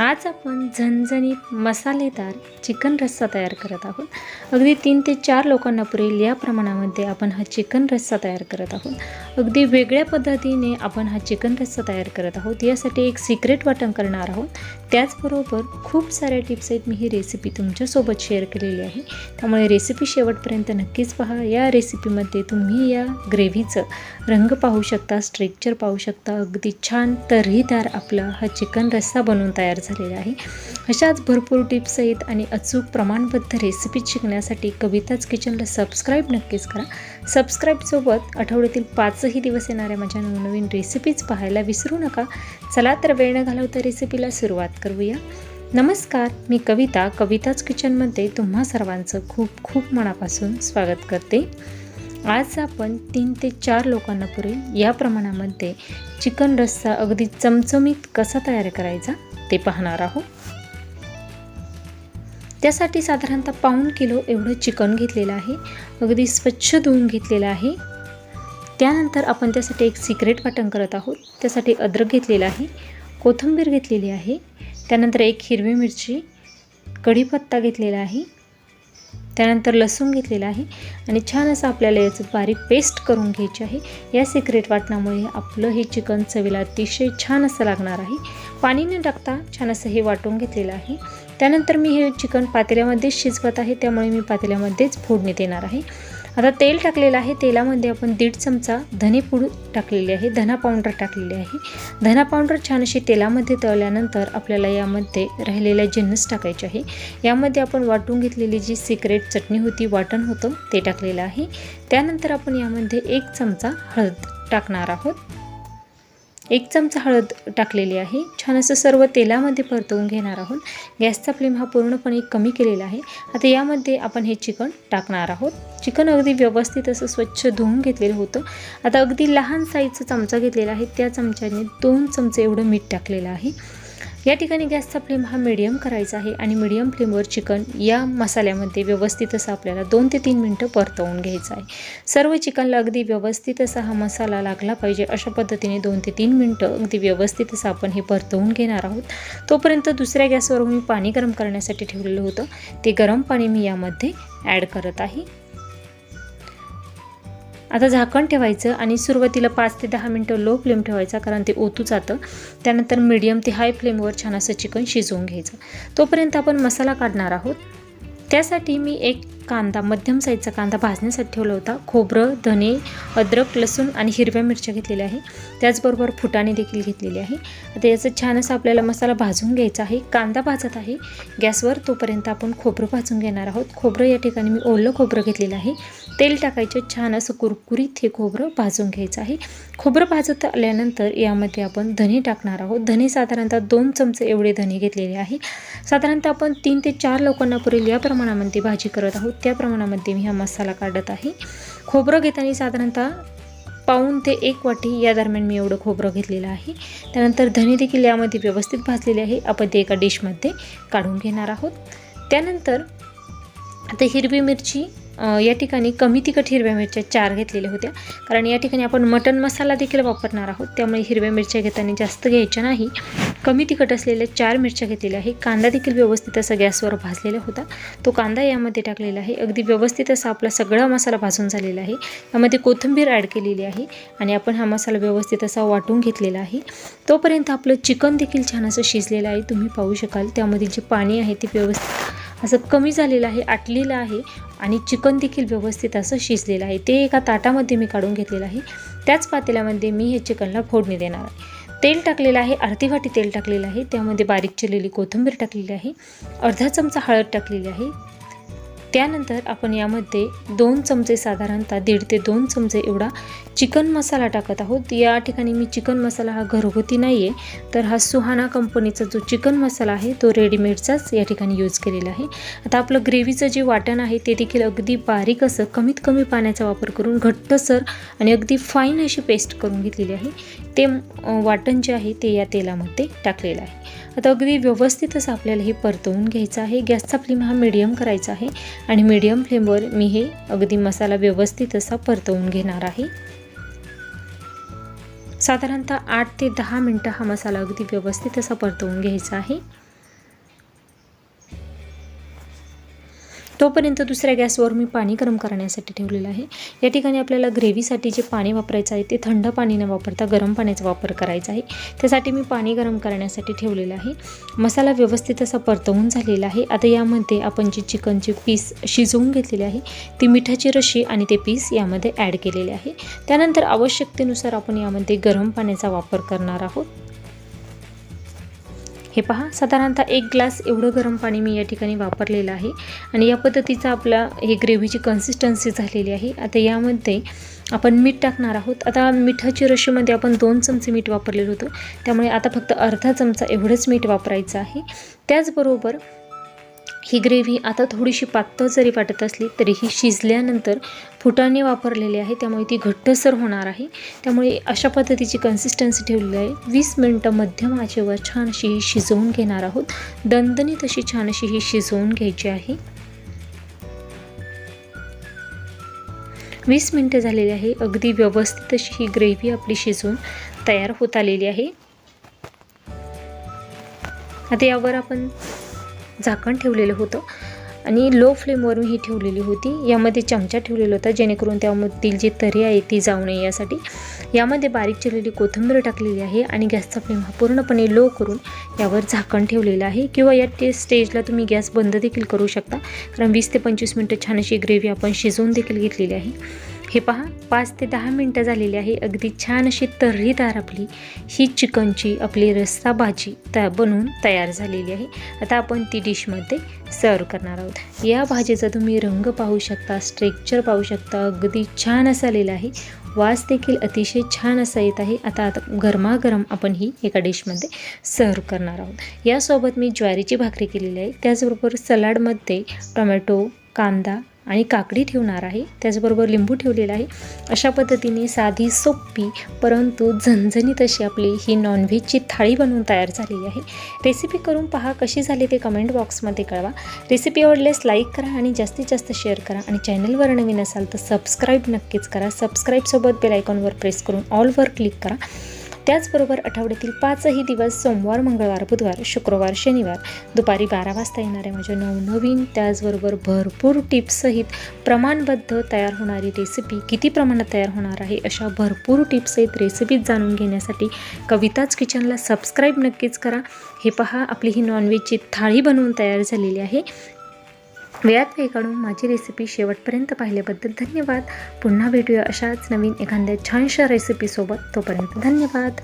आज आपण झणझणीत मसालेदार चिकन रस्सा तयार करत आहोत. अगदी तीन ते चार लोकांना पुरेल या प्रमाणामध्ये आपण हा चिकन रस्सा तयार करत आहोत. अगदी वेगळ्या पद्धतीने आपण हा चिकन रस्सा तयार करत आहोत. यासाठी एक सिक्रेट वाटण करणार आहोत. त्याचबरोबर खूप साऱ्या टिप्स आहेत. मी ही रेसिपी तुमच्यासोबत शेअर केलेली आहे. त्यामुळे रेसिपी शेवटपर्यंत नक्कीच पहा. या रेसिपीमध्ये तुम्ही या ग्रेव्हीचं रंग पाहू शकता स्ट्रेक्चर पाहू शकता. अगदी छान तर्हीदार आपला हा चिकन रस्सा बनवून तयार झालेला आहे. अशाच भरपूर टिप्स आहेत आणि अचूक प्रमाणबद्ध रेसिपी शिकण्यासाठी कविताच किचनला सबस्क्राईब नक्कीच करा. सबस्क्राईबसोबत आठवड्यातील पाचही दिवस येणाऱ्या माझ्या नवनवीन रेसिपीज पाहायला विसरू नका. चला तर वेळ न घालवता रेसिपीला सुरुवात करूया. नमस्कार मी कविता. कविताच किचनमध्ये तुम्हा सर्वांचं खूप खूप मनापासून स्वागत करते. आज आपण तीन ते चार लोकांना पुरेल या प्रमाणामध्ये चिकन रस्सा अगदी चमचमीत कसा तयार करायचा ते पाहणार आहोत. त्यासाठी साधारणतः पाऊण किलो एवढं चिकन घेतलेलं आहे. अगदी स्वच्छ धुवून घेतलेलं आहे. त्यानंतर आपण त्यासाठी एक सिक्रेट वाटण करत आहोत. त्यासाठी अद्रक घेतलेला आहे. कोथिंबीर घेतलेली आहे. त्यानंतर एक हिरवी मिरची कढीपत्ता घेतलेला आहे. त्यानंतर लसूण घेतलेला आहे आणि छान असं आपल्याला याचं बारीक पेस्ट करून घ्यायची आहे. या सिक्रेट वाटणामुळे आपलं हे चिकन चवीला अतिशय छान असं लागणार आहे. पाणी न टाकता छान असं हे वाटून घेतलेलं आहे. त्यानंतर मी हे चिकन पातेल्यामध्येच शिजवत आहे. त्यामुळे मी पातेल्यामध्येच फोडणी देणार आहे. आता तेल टाकलेलं आहे. तेलामध्ये आपण दीड चमचा धने पूड टाकलेली आहे. धना पावडर टाकलेली आहे. धना पावडर छान अशी तेलामध्ये तळल्यानंतर आपल्याला यामध्ये राहिलेल्या जिन्नस टाकायचे आहे. यामध्ये आपण वाटून घेतलेली जी सिक्रेट चटणी होती वाटण होतं ते टाकलेलं आहे. त्यानंतर आपण यामध्ये एक चमचा हळद टाकणार आहोत. एक चमचा हळद टाकलेली आहे. छान असं सर्व तेलामध्ये परतवून घेणार आहोत. गॅसचा फ्लेम हा पूर्णपणे कमी केलेला आहे. आता यामध्ये आपण हे चिकन टाकणार आहोत. चिकन अगदी व्यवस्थित असं स्वच्छ धुवून घेतलेलं होतं. आता अगदी लहान साईजचा चमचा घेतलेला आहे. त्या चमच्याने दोन चमचे एवढं मीठ टाकलेलं आहे. या ठिकाणी गॅसचा फ्लेम हा मिडियम करायचा आहे आणि मिडियम फ्लेमवर चिकन या मसाल्यामध्ये व्यवस्थित असं आपल्याला दोन ते तीन मिनटं परतवून घ्यायचं आहे. सर्व चिकनला अगदी व्यवस्थित असा हा मसाला लागला पाहिजे. अशा पद्धतीने दोन ते तीन मिनटं अगदी व्यवस्थित असं आपण हे परतवून घेणार आहोत. तोपर्यंत दुसऱ्या गॅसवर मी पाणी गरम करण्यासाठी ठेवलेलं होतं. ते गरम पाणी मी यामध्ये ॲड करत आहे. आता झाकण ठेवायचं आणि सुरुवातीला पाच ते दहा मिनटं लो फ्लेम ठेवायचा कारण ते ओतू जातं. त्यानंतर मिडियम ते हाय फ्लेमवर छान असं चिकन शिजवून घ्यायचं. तोपर्यंत आपण मसाला काढणार आहोत. त्यासाठी मी एक कांदा मध्यम साईजचा कांदा भाजण्यासाठी ठेवला होता. खोबरं धने अद्रक लसूण आणि हिरव्या मिरच्या घेतलेल्या आहे. त्याचबरोबर फुटाणे देखील घेतलेली आहे. आता याचं छान असं आपल्याला मसाला भाजून घ्यायचा आहे. कांदा भाजत आहे. गॅसवर तोपर्यंत आपण खोबरं भाजून घेणार आहोत. खोबरं या ठिकाणी मी ओलं खोबरं घेतलेलं आहे. तेल टाकायचं छान असं कुरकुरीत हे खोबरं भाजून घ्यायचं आहे. खोबरं भाजत आल्यानंतर यामध्ये आपण धने टाकणार आहोत. धने साधारणतः दोन चमचे एवढे धने घेतलेले आहे. साधारणतः आपण तीन ते चार लोकांना पुरेल या प्रमाणामध्ये भाजी करत आहोत. त्या प्रमाणामध्ये मी हा मसाला काढत आहे. खोबरं घेताना साधारणतः पाऊन ते एक वाटी या दरम्यान मी एवढं खोबरं घेतलेलं आहे. त्यानंतर धने देखील यामध्ये व्यवस्थित भाजलेले आहे. आपण ते एका डिशमध्ये काढून घेणार आहोत. त्यानंतर आता हिरवी मिरची या ठिकाणी कमी तिखट हिरव्या मिरच्या चार घेतलेल्या होत्या. कारण या ठिकाणी आपण मटन मसाला देखील वापरणार आहोत. त्यामुळे हिरव्या मिरच्या घेताना जास्त घ्यायच्या नाही. कमी तिखट असलेल्या चार मिरच्या घेतलेल्या आहे कांदा देखील व्यवस्थित असा गॅसवर भाजलेला होता. तो कांदा यामध्ये टाकलेला आहे. अगदी व्यवस्थित असा आपला सगळा मसाला भाजून झालेला आहे. यामध्ये कोथिंबीर ॲड केलेली आहे आणि आपण हा मसाला व्यवस्थित असा वाटून घेतलेला आहे. तोपर्यंत आपलं चिकन देखील छान असं शिजलेलं आहे. तुम्ही पाहू शकाल. त्यामधील जे पाणी आहे ते व्यवस्थित असं कमी झालेलं आहे आटलेलं आहे आणि चिकन देखील व्यवस्थित असं शिजलेलं आहे. ते एका ताटामध्ये मी काढून घेतलेलं आहे. त्याच पातेल्यामध्ये मी हे चिकनला फोडणी देणार आहे. तेल टाकलेलं आहे अर्धी वाटी तेल टाकलेलं आहे. त्यामध्ये बारीक चिरलेली कोथिंबीर टाकलेली आहे. अर्धा चमचा हळद टाकलेली आहे. त्यानंतर आपण यामध्ये दोन चमचे साधारणतः दीड ते दोन चमचे एवढा चिकन मसाला टाकत आहोत. या ठिकाणी मी चिकन मसाला हा घरगुती नाही आहे तर हा सुहाना कंपनीचा जो चिकन मसाला आहे तो रेडीमेडचाच या ठिकाणी यूज केलेला आहे. आता आपलं ग्रेव्हीचं जे वाटण आहे ते देखील अगदी बारीक असं कमीत कमी पाण्याचा वापर करून घट्टसर आणि अगदी फाईन अशी पेस्ट करून घेतलेली आहे. ते वाटण जे आहे ते या तेलामध्ये टाकलेलं आहे. आता अगदी व्यवस्थित असं आपल्याला हे परतवून घ्यायचं आहे. गॅसचा फ्लेम हा मिडियम करायचा आहे. आणि मीडियम फ्लेमवर मी हे अगदी मसाला व्यवस्थित असा परतवून घेणार आहे. साधारणतः आठ ते दहा मिनटं हा मसाला अगदी व्यवस्थित असा परतवून घ्यायचा आहे. तोपर्यंत दुसऱ्या गॅसवर मी पाणी गरम करण्यासाठी ठेवलेलं आहे. या ठिकाणी आपल्याला ग्रेव्हीसाठी जे पाणी वापरायचं आहे ते थंड पाणी न वापरता गरम पाण्याचा वापर करायचा आहे. त्यासाठी मी पाणी गरम करण्यासाठी ठेवलेलं आहे. मसाला व्यवस्थित असा परतवून झालेला आहे. आता यामध्ये आपण जे चिकनचे पीस शिजवून घेतलेले आहे ती मिठाची रशी आणि ते पीस यामध्ये ॲड केलेले आहे. त्यानंतर आवश्यकतेनुसार आपण यामध्ये गरम पाण्याचा वापर करणार आहोत. हे पहा साधारणतः एक ग्लास एवढं गरम पाणी मी या ठिकाणी वापरलेलं आहे. आणि या पद्धतीचा आपला हे ग्रेव्हीची कन्सिस्टन्सी झालेली आहे. आता यामध्ये आपण मीठ टाकणार आहोत. आता मिठाची रशीमध्ये आपण दोन चमचे मीठ वापरलेलं होतं. त्यामुळे आता फक्त अर्धा चमचा एवढंच मीठ वापरायचं आहे. त्याचबरोबर ही ग्रेव्ही आता थोडीशी पातळ जरी वाटत असली तरी ही शिजल्यानंतर फुटाणे वापरलेले आहे. त्यामुळे ती घट्टसर होणार आहे. त्यामुळे अशा पद्धतीची कन्सिस्टन्सी ठेवलेली आहे. वीस मिनटं मध्यम आचेवर छान अशी ही शिजवून घेणार आहोत. दणदणीत अशी छान अशी ही शिजवून घ्यायची आहे. वीस मिनटं झालेली आहे. अगदी व्यवस्थित अशी ही ग्रेव्ही आपली शिजवून तयार होत आलेली आहे. आता यावर आपण झाकण ठेवलेलं होतं. आणि लो फ्लेमवरून ही ठेवलेली होती. यामध्ये चमचा ठेवलेला होता जेणेकरून त्यामधील जी तरी आहे ती जाऊ नये यासाठी. यामध्ये बारीक चिरलेली कोथिंबीर टाकलेली आहे आणि गॅसचा फ्लेम हा पूर्णपणे लो करून यावर झाकण ठेवलेलं आहे. किंवा या ते स्टेजला तुम्ही गॅस बंद देखील करू शकता. कारण वीस ते पंचवीस मिनटं छान अशी ग्रेव्ही आपण शिजवून देखील घेतलेली आहे. हे पहा पाच ते दहा मिनटं झालेली आहे. अगदी छान अशी तर्रीदार आपली. ही चिकनची आपली रस्सा भाजी त्या बनवून तयार झालेली आहे. आता आपण ती डिशमध्ये सर्व करणार आहोत. या भाजीचा तुम्ही रंग पाहू शकता स्ट्रेक्चर पाहू शकता. अगदी छान असा आलेला आहे. वास देखील अतिशय छान असा येत आहे. आता आता गरमागरम आपण ही एका डिशमध्ये सर्व करणार आहोत. यासोबत मी ज्वारीची भाकरी केलेली आहे. त्याचबरोबर सलाडमध्ये टोमॅटो कांदा आणि काकडी ठेवणार आहे. त्याचबरोबर लिंबू ठेवलेला आहे. अशा पद्धतीने साधी सोपी परंतु झणझणीत अशी आपली ही नॉनव्हेजची थाळी बनवून तयार झालेली आहे. रेसिपी करून पहा कशी झाली ते कमेंट बॉक्समध्ये कळवा. रेसिपी आवडल्यास लाईक करा आणि जास्तीत जास्त शेअर करा. आणि चॅनलवर नवीन असाल तर सबस्क्राईब नक्कीच करा. सबस्क्राईबसोबत बेल आयकॉनवर प्रेस करून ऑलवर क्लिक करा. त्याचबरोबर आठवड्यातील पाचही दिवस सोमवार मंगळवार बुधवार शुक्रवार शनिवार दुपारी बारा वाजता येणाऱ्या माझ्या नवनवीन त्याचबरोबर भरपूर टिप्ससहित प्रमाणबद्ध तयार होणारी रेसिपी किती प्रमाणात तयार होणार आहे अशा भरपूर टिप्ससहित रेसिपीज जाणून घेण्यासाठी कविताच किचनला सबस्क्राईब नक्कीच करा. हे पहा आपली ही नॉनव्हेजची थाळी बनवून तयार झालेली आहे. वेळात वेळ काढून माझी रेसिपी शेवटपर्यंत पाहिल्याबद्दल धन्यवाद. पुन्हा भेटूया अशाच नवीन एखाद्या छानशा रेसिपीसोबत तोपर्यंत धन्यवाद.